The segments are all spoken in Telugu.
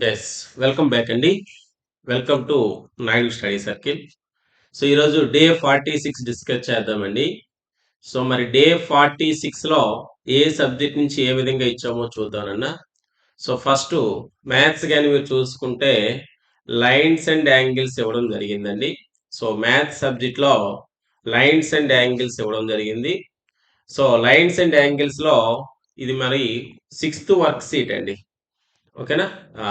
ఎస్ వెల్కమ్ బ్యాక్ అండి welcome to Naidu study circle so ఈరోజు డే ఫార్టీ సిక్స్ డిస్కస్ చేద్దామండి సో మరి డే ఫార్టీ సిక్స్లో ఏ సబ్జెక్ట్ నుంచి ఏ విధంగా ఇచ్చామో చూద్దామన్నా సో ఫస్ట్ మ్యాథ్స్ కానీ మీరు చూసుకుంటే లైన్స్ అండ్ యాంగిల్స్ ఇవ్వడం జరిగిందండి సో మ్యాథ్స్ సబ్జెక్ట్లో లైన్స్ అండ్ యాంగిల్స్ ఇవ్వడం జరిగింది. సో లైన్స్ అండ్ యాంగిల్స్లో ఇది మరి సిక్స్త్ వర్క్ సీట్ అండి ఓకేనా?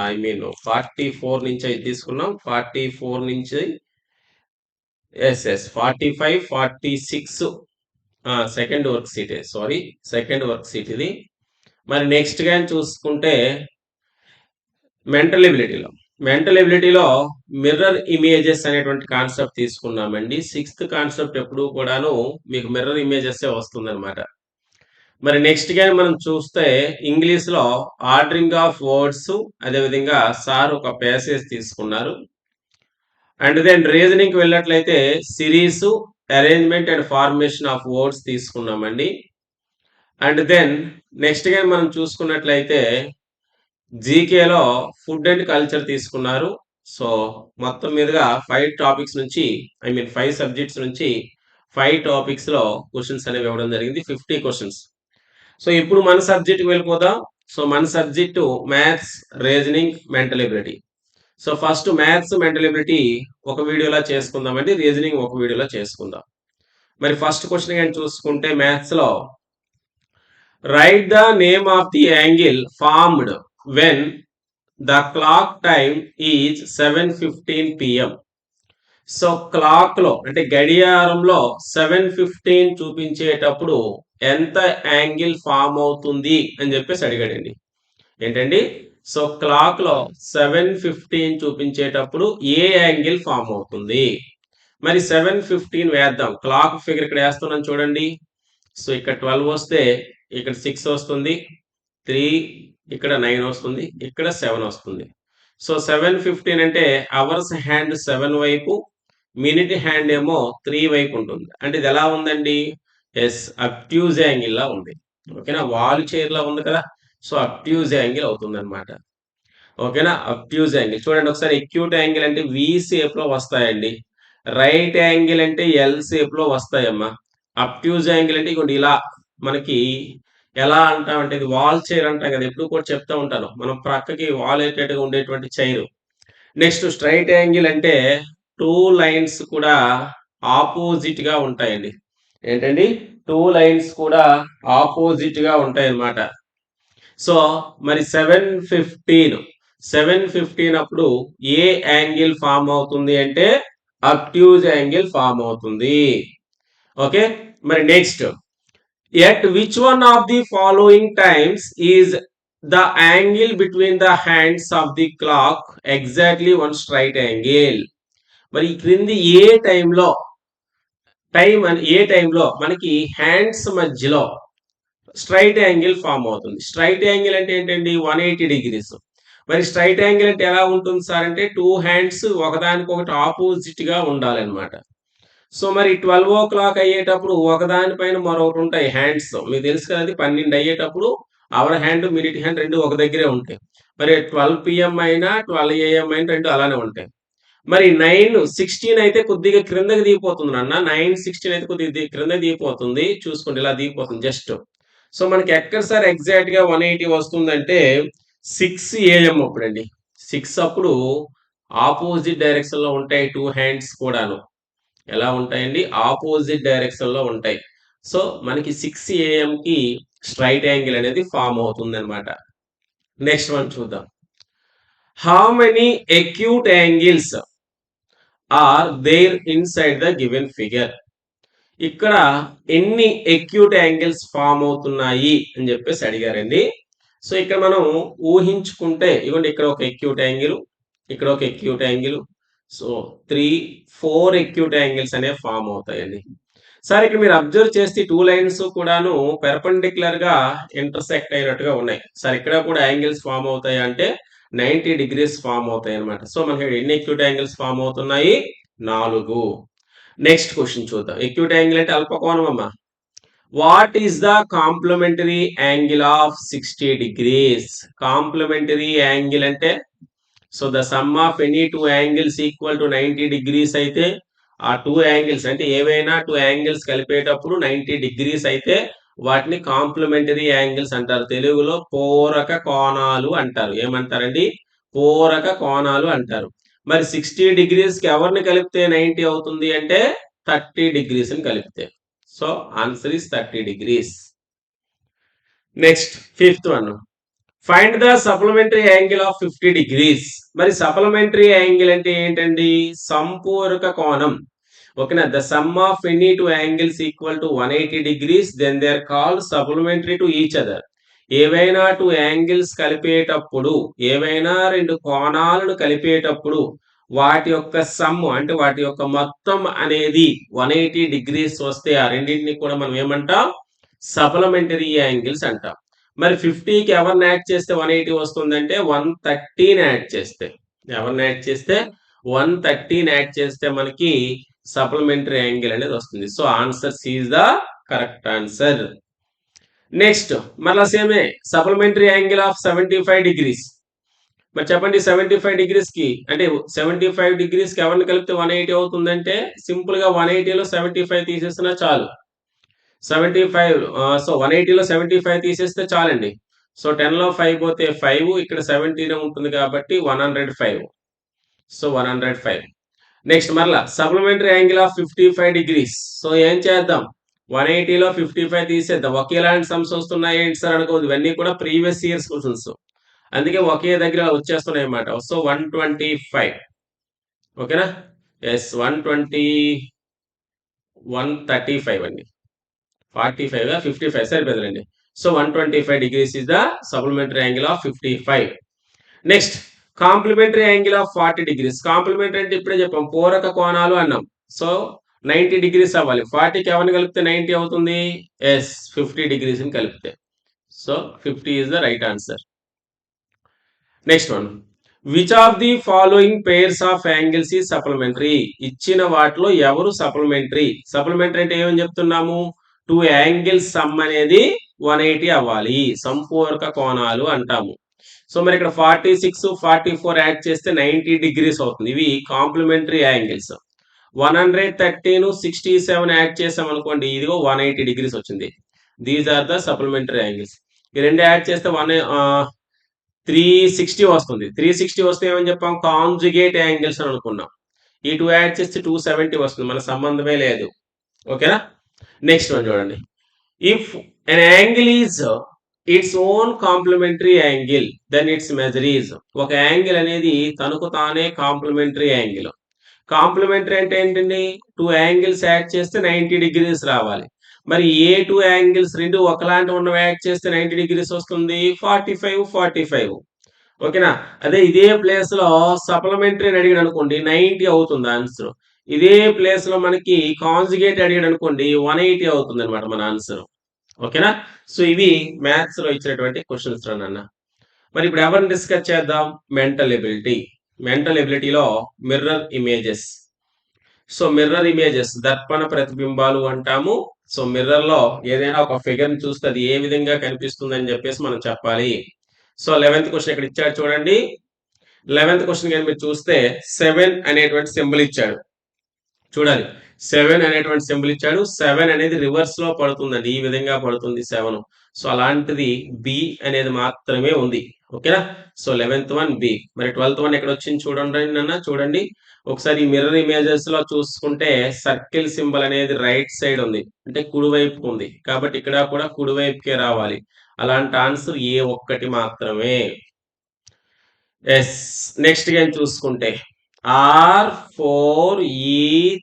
ఐ మీన్ ఫార్టీ ఫోర్ నుంచి అయితే తీసుకున్నాం. ఫార్టీ ఫోర్ నుంచి yes yes forty five forty six second worksheet sorry second worksheet ఇది. మరి నెక్స్ట్ కానీ చూసుకుంటే మెంటల్ ఎబిలిటీలో మెంటల్ ఎబిలిటీలో మిర్రర్ ఇమేజెస్ అనేటువంటి కాన్సెప్ట్ తీసుకున్నామండి. సిక్స్త్ కాన్సెప్ట్ ఎప్పుడు కూడాను మీకు మిర్రర్ ఇమేజెస్ వస్తుందన్నమాట. మరి నెక్స్ట్ కానీ మనం చూస్తే ఇంగ్లీష్లో ఆర్డరింగ్ ఆఫ్ వర్డ్స్ అదేవిధంగా సార్ ఒక ప్యాసేజ్ తీసుకున్నారు. అండ్ దెన్ రీజనింగ్ వెళ్ళినట్లయితే series arrangement and formation of words తీసుకున్నామండి. అండ్ దెన్ నెక్స్ట్ కానీ మనం చూసుకున్నట్లయితే జీకేలో ఫుడ్ అండ్ కల్చర్ తీసుకున్నారు. సో మొత్తం మీదుగా ఫైవ్ టాపిక్స్ నుంచి ఐ మీన్ ఫైవ్ సబ్జెక్ట్స్ నుంచి ఫైవ్ టాపిక్స్లో క్వశ్చన్స్ అనేవి ఇవ్వడం జరిగింది. ఫిఫ్టీ క్వశ్చన్స్ సో ఇప్పుడు మన సబ్జెక్ట్ వెళ్ళిపోదాం. సో మన subject maths reasoning mental ability so first maths mental ability ఒక వీడియోలో చేసుకుందామండి. రీజనింగ్ ఒక వీడియోలో చేసుకుందాం. మరి ఫస్ట్ క్వశ్చన్ కానీ చూసుకుంటే మ్యాథ్స్లో right the name of the angle formed when the clock time is seven fifteen PM so క్లాక్లో అంటే గడియారంలో సెవెన్ ఫిఫ్టీన్ చూపించేటప్పుడు ఎంత యాంగిల్ ఫామ్ అవుతుంది అని చెప్పేసి అడిగాడండి. ఏంటండి? సో క్లాక్లో సెవెన్ ఫిఫ్టీన్ చూపించేటప్పుడు ఏ యాంగిల్ ఫామ్ అవుతుంది? మరి సెవెన్ ఫిఫ్టీన్ వేద్దాం. క్లాక్ ఫిగర్ ఇక్కడ వేస్తున్నాను చూడండి. సో ఇక్కడ ట్వెల్వ్ వస్తే ఇక్కడ సిక్స్ వస్తుంది. త్రీ ఇక్కడ నైన్ వస్తుంది. ఇక్కడ సెవెన్ వస్తుంది. సో సెవెన్ ఫిఫ్టీన్ అంటే అవర్స్ హ్యాండ్ సెవెన్ వైపు మినిట్ హ్యాండ్ ఏమో త్రీ వైపు ఉంటుంది. అంటే ఇది ఎలా ఉందండి? ఎస్ అప్ట్యూజ్ యాంగిల్ లా ఉంది. ఓకేనా? వాల్ చైర్ లా ఉంది కదా? సో అప్ట్యూజ్ యాంగిల్ అవుతుంది అనమాట ఓకేనా? Obtuse angle. చూడండి ఒకసారి ఎక్యూట్ యాంగిల్ అంటే వి షేప్లో వస్తాయండి. రైట్ యాంగిల్ అంటే ఎల్ షేప్లో వస్తాయమ్మా. అప్ట్యూజ్ యాంగిల్ అంటే ఇగోండి ఇలా మనకి ఎలా అంటామంటే ఇది వాల్ చైర్ అంటాం కదా. ఎప్పుడు కూడా చెప్తా ఉంటాను. మనం ప్రక్కకి వాల్ అయ్యేటట్టుగా ఉండేటువంటి చైర్. నెక్స్ట్ స్ట్రైట్ యాంగిల్ అంటే టూ లైన్స్ కూడా ఆపోజిట్గా ఉంటాయండి. ఏంటండి? టూ లైన్స్ కూడా ఆపోజిట్గా ఉంటాయి అన్నమాట సో మరి సెవెన్ ఫిఫ్టీన్ సెవెన్ ఫిఫ్టీన్ అప్పుడు ఏ యాంగిల్ ఫామ్ అవుతుంది అంటే అప్ట్యూజ్ యాంగిల్ ఫామ్ అవుతుంది. ఓకే మరి next at which one of the following times is the angle between the hands of the clock exactly one straight angle మరి ఈ క్రింది ఏ టైంలో టైం అని ఏ టైంలో? మనకి హ్యాండ్స్ మధ్యలో స్ట్రైట్ యాంగిల్ ఫామ్ అవుతుంది. స్ట్రైట్ యాంగిల్ అంటే ఏంటండి? One eighty degrees. మరి స్ట్రైట్ యాంగిల్ అంటే ఎలా ఉంటుంది సార్ అంటే టూ హ్యాండ్స్ ఒకదానికొకటి ఆపోజిట్గా ఉండాలన్నమాట. సో మరి ట్వెల్వ్ ఓ క్లాక్ అయ్యేటప్పుడు ఒకదానిపైన మరొకటి ఉంటాయి హ్యాండ్స్. మీకు తెలుసు కదా అది? పన్నెండు అయ్యేటప్పుడు అవర్ హ్యాండ్ మినిట్ హ్యాండ్ రెండు ఒక దగ్గరే ఉంటాయి. మరి ట్వెల్వ్ పిఎం అయినా ట్వెల్వ్ ఏఎం అయినా రెండు అలానే ఉంటాయి. మరి నైన్ సిక్స్టీన్ అయితే కొద్దిగా క్రిందకి దిగిపోతుంది అన్న నైన్ సిక్స్టీన్ అయితే కొద్దిగా క్రిందకి దిగిపోతుంది. చూసుకోండి ఇలా దిగిపోతుంది. జస్ట్. సో మనకి ఎక్కడ సార్ ఎగ్జాక్ట్గా వన్ ఎయిటీ వస్తుందంటే సిక్స్ ఏఎం అప్పుడు అండి సిక్స్ అప్పుడు ఆపోజిట్ డైరెక్షన్లో ఉంటాయి టూ హ్యాండ్స్ కూడాను. ఎలా ఉంటాయండి? ఆపోజిట్ డైరెక్షన్లో ఉంటాయి. సో మనకి సిక్స్ ఏఎం కి స్ట్రైట్ యాంగిల్ అనేది ఫామ్ అవుతుంది అనమాట నెక్స్ట్ వన్ చూద్దాం. How many acute angles are there inside the given figure ఇక్కడ ఎన్ని ఎక్యూట్ యాంగిల్స్ ఫామ్ అవుతున్నాయి అని చెప్పేసి అడిగారండి. సో ఇక్కడ మనం ఊహించుకుంటే ఇవ్వండి ఇక్కడ ఒక ఎక్యూట్ యాంగిల్ ఇక్కడ ఒక acute angle so three four acute angles అనేవి ఫామ్ అవుతాయండి. సార్ ఇక్కడ మీరు అబ్జర్వ్ చేస్తే టూ లైన్స్ కూడాను పెర్పెండిక్యులర్గా ఇంటర్సెక్ట్ అయినట్టుగా ఉన్నాయి. సార్ ఇక్కడ కూడా యాంగిల్స్ ఫామ్ అవుతాయి అంటే నైన్టీ డిగ్రీస్ ఫామ్ అవుతాయి అనమాట సో మనకి ఎన్ని ఎక్యూట్ యాంగిల్స్ ఫామ్ అవుతున్నాయి? నాలుగు. నెక్స్ట్ క్వశ్చన్ చూద్దాం. ఎక్యూట్ యాంగిల్ అంటే అల్పకోణం అమ్మా. What is the complementary angle of sixty degrees complementary angle అంటే so the sum of any two angles equal to ninety degrees అయితే ఆ టూ యాంగిల్స్ అంటే ఏవైనా టూ యాంగిల్స్ కలిపేటప్పుడు నైంటీ డిగ్రీస్ అయితే వాటిని కాంప్లిమెంటరీ యాంగిల్స్ అంటారు. తెలుగులో పూరక కోణాలు అంటారు. ఏమంటారండి? పూరక కోణాలు అంటారు. మరి సిక్స్టీ డిగ్రీస్కి ఎవరిని కలిపితే నైంటీ అవుతుంది అంటే థర్టీ డిగ్రీస్ని కలిపితే. So answer is thirty degrees. Next fifth one. Find the supplementary angle of fifty degrees. మరి సప్లిమెంటరీ యాంగిల్ అంటే ఏంటండి? సంపూరక కోణం. ఓకేనా? The sum of any two angles equal to one eighty degrees then they are call supplementary to each other ఏవైనా టూ యాంగిల్స్ కలిపేటప్పుడు ఏవైనా రెండు కోణాలను కలిపేటప్పుడు వాటి యొక్క సమ్ అంటే వాటి యొక్క మొత్తం అనేది వన్ ఎయిటీ డిగ్రీస్ వస్తే ఆ రెండింటిని కూడా మనం ఏమంటాం? సప్లిమెంటరీ యాంగిల్స్ అంటాం. మరి ఫిఫ్టీకి ఎవరిని యాడ్ చేస్తే వన్ ఎయిటీ వస్తుందంటే వన్ థర్టీని యాడ్ చేస్తే. ఎవరిని యాడ్ చేస్తే? వన్ థర్టీని యాడ్ చేస్తే మనకి సప్లిమెంటరీ యాంగిల్ అనేది వస్తుంది. So answer is the correct answer. Next మళ్ళా సేమే supplementary angle of seventy five degrees. మరి చెప్పండి సెవెంటీ ఫైవ్ డిగ్రీస్కి అంటే సెవెంటీ ఫైవ్ డిగ్రీస్కి ఎవరిని కలిపితే వన్ ఎయిటీ అవుతుందంటే సింపుల్గా వన్ ఎయిటీలో సెవెంటీ ఫైవ్ తీసేసినా చాలు. సెవెంటీ ఫైవ్ సో వన్ ఎయిటీలో సెవెంటీ ఫైవ్ తీసేస్తే చాలండి. సో టెన్లో ఫైవ్ పోతే ఫైవ్ ఇక్కడ సెవెంటీనే ఉంటుంది కాబట్టి one hundred five. So one hundred five. Next మరలా supplementary angle of fifty five degrees so ఏం చేద్దాం? వన్ ఎయిటీలో ఫిఫ్టీ ఫైవ్ తీసేద్దాం. ఒకేలాంటి సమ్స్ వస్తున్నాయి ఏంటి సార్ అనుకోవద్దు. ఇవన్నీ కూడా ప్రీవియస్ ఇయర్స్ క్వశ్చన్స్ అందుకే ఒకే దగ్గర వచ్చేస్తున్నాయి అన్నమాట. సో వన్ ట్వంటీ ఫైవ్ ఓకేనా? Yes one twenty one thirty five అండి. ఫార్టీ ఫైవ్ ఫిఫ్టీ ఫైవ్ సరిపోతుందండి so one twenty five degrees is the supplementary angle of fifty five next complementary angle of forty degrees. Complementary అంటే ఇప్పుడే చెప్పాం పూరక కోణాలు అన్నాం. సో నైంటీ డిగ్రీస్ అవ్వాలి. ఫార్టీకి ఎవరిని కలిపితే నైంటీ అవుతుంది? ఎస్ ఫిఫ్టీ డిగ్రీస్ని కలిపితే. So fifty is the right answer next one which of the following pairs of angles ఈ సప్లిమెంటరీ ఇచ్చిన వాటిలో ఎవరు సప్లిమెంటరీ సప్లిమెంటరీ అంటే ఏమని చెప్తున్నాము? టూ యాంగిల్స్ సమ్ అనేది వన్ ఎయిటీ అవ్వాలి. సంపూర్క కోణాలు అంటాము. సో మరి ఇక్కడ forty six forty four add చేస్తే నైన్టీ డిగ్రీస్ అవుతుంది. ఇవి కాంప్లిమెంటరీ యాంగిల్స్. వన్ హండ్రెడ్ థర్టీను సిక్స్టీ సెవెన్ యాడ్ చేసాం అనుకోండి ఇదిగో వన్ ఎయిటీ డిగ్రీస్ వచ్చింది. These are the supplementary angles ఈ రెండు యాడ్ చేస్తే వన్ త్రీ సిక్స్టీ వస్తుంది. త్రీ సిక్స్టీ వస్తే ఏమని చెప్పాం? కాంజుగేట్ యాంగిల్స్ అని అనుకున్నాం. ఈ టూ యాడ్ చేస్తే టూ సెవెంటీ వస్తుంది. మన సంబంధమే లేదు. ఓకేనా? నెక్స్ట్ వన్ చూడండి. If an angle is its own complementary angle then its measure is ఒక యాంగిల్ అనేది తనకు తానే కాంప్లిమెంటరీ యాంగిల్ కాంప్లిమెంటరీ అంటే ఏంటండి? టూ యాంగిల్స్ యాడ్ చేస్తే నైంటీ డిగ్రీస్ రావాలి. మరి ఏ టూ యాంగిల్స్ రెండు ఒకలాంటి ఉన్నవి యాడ్ చేస్తే నైంటీ డిగ్రీస్ వస్తుంది? ఫార్టీ ఫైవ్ ఫార్టీ ఫైవ్ ఓకేనా? అదే ఇదే ప్లేస్లో సప్లిమెంటరీ అడిగాడు అనుకోండి నైంటీ అవుతుంది ఆన్సర్ ఇదే ప్లేస్లో మనకి కాన్జుగేట్ అడిగాడు అనుకోండి వన్ ఎయిటీ అవుతుంది అనమాట మన ఆన్సర్ ఓకేనా? సో ఇవి మ్యాథ్స్లో ఇచ్చినటువంటి క్వశ్చన్స్ అన్న మరి ఇప్పుడు ఎవరిని డిస్కస్ చేద్దాం? Mental ability mental ఎబిలిటీలో mirror images so mirror images Darpana ప్రతిబింబాలు అంటాము. సో మిర్రర్లో ఏదైనా ఒక ఫిగర్ని చూస్తే అది ఏ విధంగా కనిపిస్తుంది అని చెప్పేసి మనం చెప్పాలి. సో లెవెన్త్ క్వశ్చన్ ఇక్కడ ఇచ్చాడు చూడండి. లెవెన్త్ క్వశ్చన్ కానీ మీరు చూస్తే సెవెన్ అనేటువంటి సింబల్ ఇచ్చాడు. చూడాలి. సెవెన్ అనేటువంటి సింబల్ ఇచ్చాడు. సెవెన్ అనేది రివర్స్లో పడుతుందండి. ఈ విధంగా పడుతుంది సెవెన్. సో అలాంటిది బి అనేది మాత్రమే ఉంది. ఓకేనా? సో లెవెన్త్ వన్ బి మరి ట్వెల్త్ వన్ ఎక్కడ వచ్చింది చూడండి అన్న చూడండి. ఒకసారి మిర్రర్ ఇమేజెస్లో చూసుకుంటే సర్కిల్ సింబల్ అనేది రైట్ సైడ్ ఉంది. అంటే కుడివైపు ఉంది. కాబట్టి ఇక్కడ కూడా కుడివైపుకే రావాలి. అలాంటి ఆన్సర్ ఏ ఒక్కటి మాత్రమే. ఎస్ నెక్స్ట్ గేమ్ చూసుకుంటే. R four E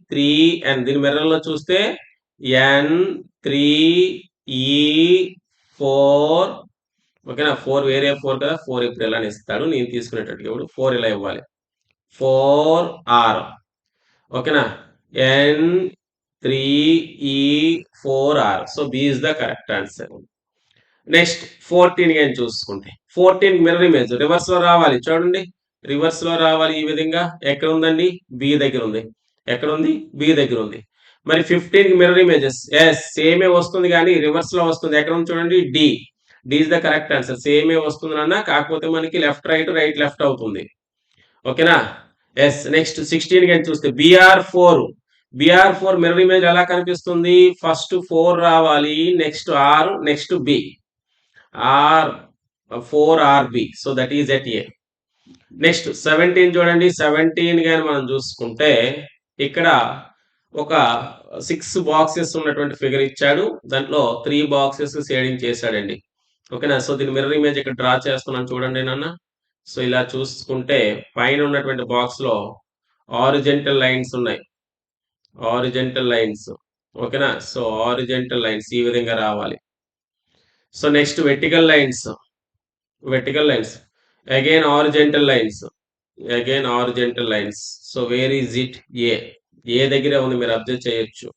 three and దీని మిర్రర్లో చూస్తే ఎన్ త్రీ ఈ ఫోర్ ఓకేనా? ఫోర్ వేరే ఫోర్ కదా? ఫోర్ ఇప్పుడు ఎలా ఇస్తాడు నేను తీసుకునేటట్టుగా ఇప్పుడు ఫోర్ ఇలా ఇవ్వాలి? ఫోర్ ఆర్ ఓకేనా? N three E four R so B is the correct answer next fourteen game చూసుకుంటే. ఫోర్టీన్ మిర్రర్ ఇమేజ్ రివర్స్లో రావాలి. చూడండి. రివర్స్లో రావాలి ఈ విధంగా. ఎక్కడ ఉందండి బి దగ్గర ఉంది ఎక్కడ ఉంది బి దగ్గర ఉంది మరి ఫిఫ్టీన్ మిర్రర్ ఇమేజెస్ ఎస్ సేమే వస్తుంది కానీ రివర్స్లో వస్తుంది. ఎక్కడ ఉంది చూడండి D D is the correct answer సేమే వస్తుంది అన్న కాకపోతే మనకి లెఫ్ట్ రైట్ రైట్ లెఫ్ట్ అవుతుంది. ఓకేనా? ఎస్ నెక్స్ట్ సిక్స్టీన్ కానీ చూస్తే BR four BR four mirror image ఎలా కనిపిస్తుంది? ఫస్ట్ ఫోర్ రావాలి next R next B R four R B so that is at A next seventeen చూడండి. సెవెంటీన్ కానీ మనం చూసుకుంటే ఇక్కడ ఒక సిక్స్ బాక్సెస్ ఉన్నటువంటి ఫిగర్ ఇచ్చాడు. దాంట్లో త్రీ బాక్సెస్ షేడింగ్ చేశాడండి. ఓకేనా? సో దీని మిర్రర్ ఇమేజ్ ఇక్కడ డ్రా చేస్తున్నాను చూడండి నాన్న. సో ఇలా చూసుకుంటే పైన ఉన్నటువంటి బాక్స్లో ఆరిజెంటల్ లైన్స్ ఉన్నాయి. ఆరిజెంటల్ లైన్స్ ఓకేనా? సో ఆరిజెంటల్ లైన్స్ ఈ విధంగా రావాలి. So next vertical lines vertical lines again horizontal lines again horizontal lines so where is it A A దగ్గరే ఉంది మీరు అబ్జర్వ్ చేయొచ్చు.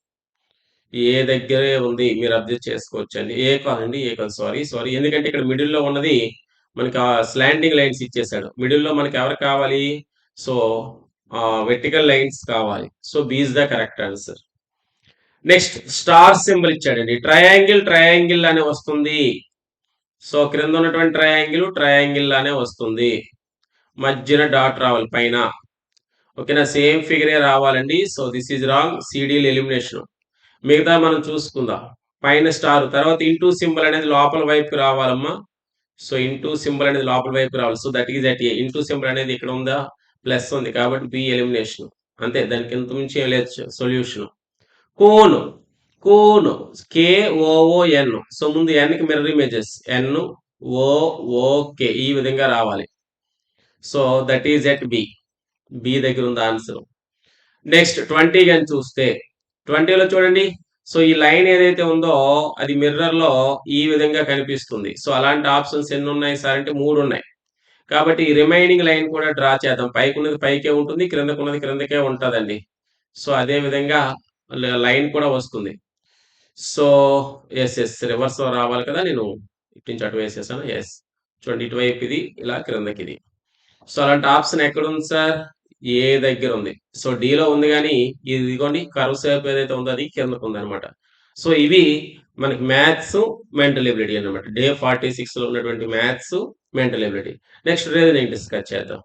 ఏ దగ్గరే ఉంది మీరు అబ్జర్వ్ చేసుకోవచ్చు అండి. ఏ కాదండి ఏ కాదు. సారీ సారీ ఎందుకంటే ఇక్కడ మిడిల్లో ఉన్నది మనకి ఆ స్లాండింగ్ లైన్స్ ఇచ్చేసాడు మిడిల్లో మనకి ఎవరు కావాలి? సో వెర్టికల్ లైన్స్ కావాలి. So B is the correct answer next star symbol ఇచ్చాడండి. ట్రయాంగిల్ ట్రయాంగిల్ అని వస్తుంది. సో క్రింద ఉన్నటువంటి ట్రయాంగిల్ ట్రయాంగిల్ లానే వస్తుంది. మధ్యన డాట్ రావాలి పైన. ఓకేనా? సేమ్ ఫిగరే రావాలండి. సో దిస్ ఈజ్ రాంగ్ సిడీల్ ఎలిమినేషన్ మిగతా మనం చూసుకుందాం. పైన స్టార్ తర్వాత ఇంటూ సింబల్ అనేది లోపల వైపుకి రావాలమ్మా. సో ఇంటూ సింబల్ అనేది లోపల వైపు రావాలి. So that is at A into symbol అనేది ఇక్కడ ఉందా? ప్లస్ ఉంది. కాబట్టి బి ఎలిమినేషన్ అంతే. దానికి ఇంత మించి ఏం లేదు. సొల్యూషన్ కోన్ cone K O O N so ముందు ఎన్కి mirror images N O okay ఈ విధంగా రావాలి. So that is at B B దగ్గర ఉంది ఆన్సర్ నెక్స్ట్ ట్వంటీ కానీ చూస్తే ట్వంటీలో చూడండి. సో ఈ లైన్ ఏదైతే ఉందో అది మిర్రర్లో ఈ విధంగా కనిపిస్తుంది. సో అలాంటి ఆప్షన్స్ ఎన్ని ఉన్నాయి సార్ అంటే మూడు ఉన్నాయి. కాబట్టి రిమైనింగ్ లైన్ కూడా డ్రా చేద్దాం. పైకి ఉన్నది పైకే ఉంటుంది క్రిందకున్నది క్రిందకే ఉంటుందండి. సో అదే విధంగా లైన్ కూడా వస్తుంది. సో ఎస్ ఎస్ రివర్స్ రావాలి కదా నేను ఇటు నుంచి అటు వేసేసాను. ఎస్ చూడండి ఇటువైపు ఇది ఇలా క్రిందకి ఇది సో అలాంటి ఆప్షన్ ఎక్కడ ఉంది సార్? ఏ దగ్గర ఉంది. సో డిలో ఉంది కానీ ఇదిగోండి కరువు సేపు ఏదైతే ఉందో అది కిందకు ఉంది అనమాట సో ఇవి మనకి మ్యాథ్స్ మెంటల్ ఎబిలిటీ అనమాట డే ఫార్టీ సిక్స్లో ఉన్నటువంటి maths mental ability. Next reasoning discuss చేద్దాం.